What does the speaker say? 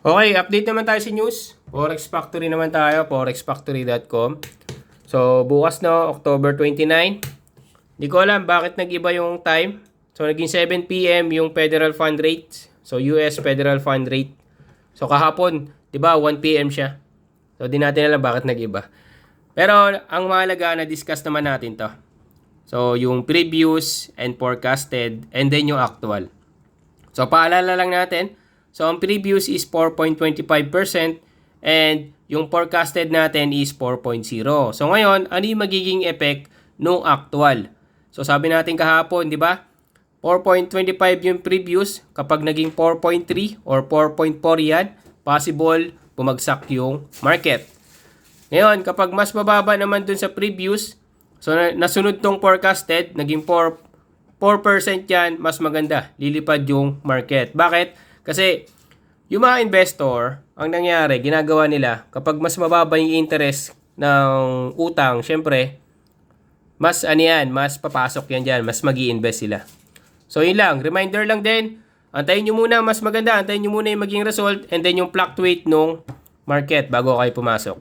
Okay, update naman tayo sa news. Forex Factory naman tayo, forexfactory.com. So, bukas no, October 29. Hindi ko alam bakit nag-iba yung time. So, naging 7 p.m. yung federal fund rate. So, US federal fund rate. So, kahapon, di ba, 1 p.m. siya. So, di natin alam bakit nag-iba. Pero, ang mahalaga na discuss naman natin to. So, yung previous and forecasted and then yung actual. So, paalala lang natin. So, ang previous is 4.25% and yung forecasted natin is 4.0. So, ngayon, ano yung magiging effect nung actual? So, sabi natin kahapon, di ba? 4.25 yung previous. Kapag naging 4.3 or 4.4 yan, possible bumagsak yung market. Ngayon, kapag mas mababa naman dun sa previous, so na- nasunod tong forecasted, naging 4, 4% yan, mas maganda. Lilipad yung market. Bakit? Kasi yung mga investor, ang nangyari, ginagawa nila, kapag mas mababa yung interest ng utang, syempre, mas ano yan, mas papasok yan dyan, mas mag invest sila. So yun lang, reminder lang din, antayin nyo muna mas maganda, antayin nyo muna yung maging result and then yung fluctuate nung market bago kayo pumasok.